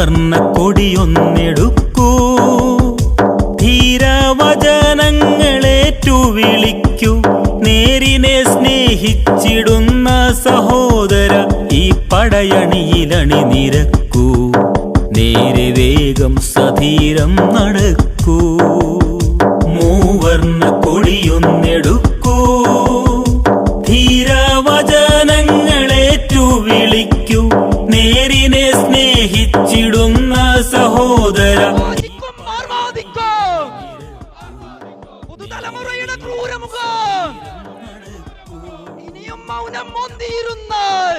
മൂവർണ കൊടിയൊന്നെടുക്കൂ. ധീരവചനങ്ങളേറ്റു വിളിക്കൂ നേരിനെ സ്നേഹിച്ചിടുന്ന സഹോദര ഈ പടയണിയിലണി നിരക്കൂ. നേരെ വേഗം സധീരം നടക്കൂ. സ്നേഹിച്ചിടുന്ന സഹോദര. പുതുതലമുറയുടെ ക്രൂരമുഖം. ഇനിയും മൗനം മൊന്തിയിരുന്നാൽ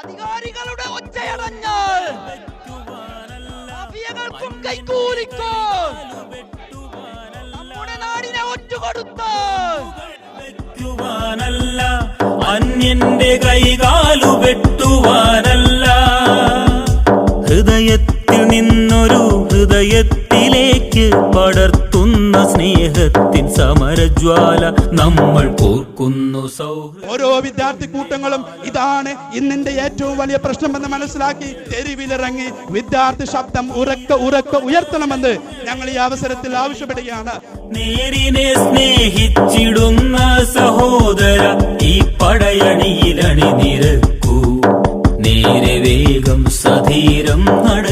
അധികാരികളുടെ ഒച്ചയടഞ്ഞാൽ കൈക്കൂലിക്കും. നമ്മുടെ നാടിനെ വെട്ടുവാനല്ല അന്യന്റെ കൈകാലു വെട്ടുവാനല്ല ഹൃദയത്തിൽ നിന്നൊരു ഹൃദയത്തിലേക്ക് പടർത്തുന്ന സ്നേഹത്തിൻ സമരജ്വാല നമ്മൾ പോർക്കുന്നു സൗഹൃദം. ഓരോ വിദ്യാർത്ഥി കൂട്ടങ്ങളും ഇതാണ് ഇന്നിന്റെ ഏറ്റവും വലിയ പ്രശ്നമെന്ന് മനസ്സിലാക്കി തെരുവിലിറങ്ങി വിദ്യാർത്ഥി ശബ്ദം ഉറക്ക ഉറക്ക ഉയർത്തണമെന്ന് ഞങ്ങൾ ഈ അവസരത്തിൽ ആവശ്യപ്പെടുകയാണ്. നേരിനെ സ്നേഹിച്ചിടുന്ന സഹോദര ഈ പടയണിയിൽ അണിനിരക്കൂ നേരെ വേഗം സധീരം നട